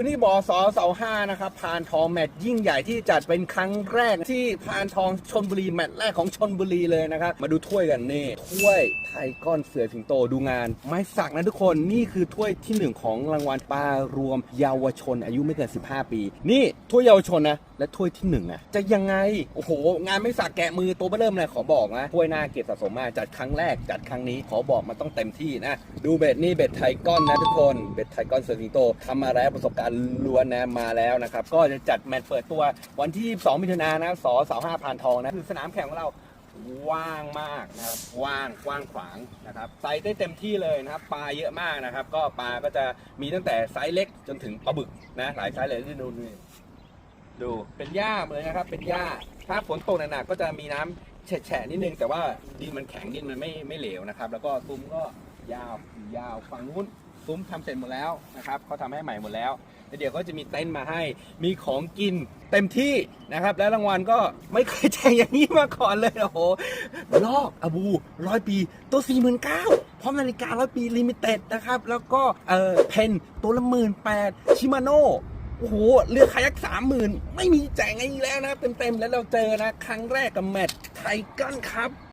นี่บอสอเสาห้านะครับพานทองแมตช์ยิ่งใหญ่ที่จัดเป็นครั้งแรกที่พานทองชนบุรีแมตช์แรกของชนบุรีเลยนะครับ มาดูถ้วยกันนี่ถ้วยไทยก้อนเสือสิงโตดูงาน ไม้สักนะทุกคนนี่คือถ้วยที่หนึ่งของรางวัลปลารวมเยาวชนอายุไม่เกิน 15 ปี นี่ถ้วยเยาวชนนะ และถ้วยที่หนึ่งอะจะยังไง โอ้โห งานไม่สักแกะมือตัวเบ้อเริ่มเลยขอบอกนะถ้วยหน้าเกียรติสะสมมาจัดครั้งแรกจัดครั้งนี้ขอบอกมันต้องเต็มที่นะ ดูเบ็ดนี่เบ็ดไทยก้อนนะทุกคน เบ็ดไทยก้อนเสือสิงโตทำมาแล้วประสบการณ์ล้วนนะมาแล้วนะครับ ก็จะจัดแมตช์เปิดตัววันที่ 2 มิถุนายนนะสอเสาห้าพานทองนะคือสนามแข่งของเราว่างมากนะครับว่างกว้างขวางนะครับไซส์ได้เต็มที่เลยนะครับปลาเยอะมากนะครับ ก็ปลาก็จะมีตั้งแต่ไซส์เล็กจนถึงปลาบึกนะหลายไซส์เลยที่ดูนี่ ดูเป็นหญ้าเลยนะครับ เป็นหญ้าถ้าฝนตกหนักๆก็จะมีน้ำแฉะนิดนึง แต่ว่าดินมันแข็งดินมันไม่ไม่เหลวนะครับ แล้วก็ซุ้มก็ยาวยาวฝั่งนู้นซุ้มทำเสร็จหมดแล้วนะครับเขาทำให้ใหม่หมดแล้วแล้วเดี๋ยวก็จะมีเต็นท์มาให้มีของกินเต็มที่นะครับ และรางวัลก็ไม่เคยแจกอย่างนี้มาก่อนเลยโอ้โหลอกอาบูร้อยปี ตัวสี่หมื่นเก้าพร้อมนาฬิการ้อยปีลิมิเต็ดนะครับ แล้วก็เออเพนตัวละหมื่นแปดชิมาโน่ โอ้โหเรือคายักสามหมื่นไม่มีแจกไงอีกแล้วนะเต็มๆแล้วเราเจอนะ ครั้งแรกกับแมตช์ไทเกันครับ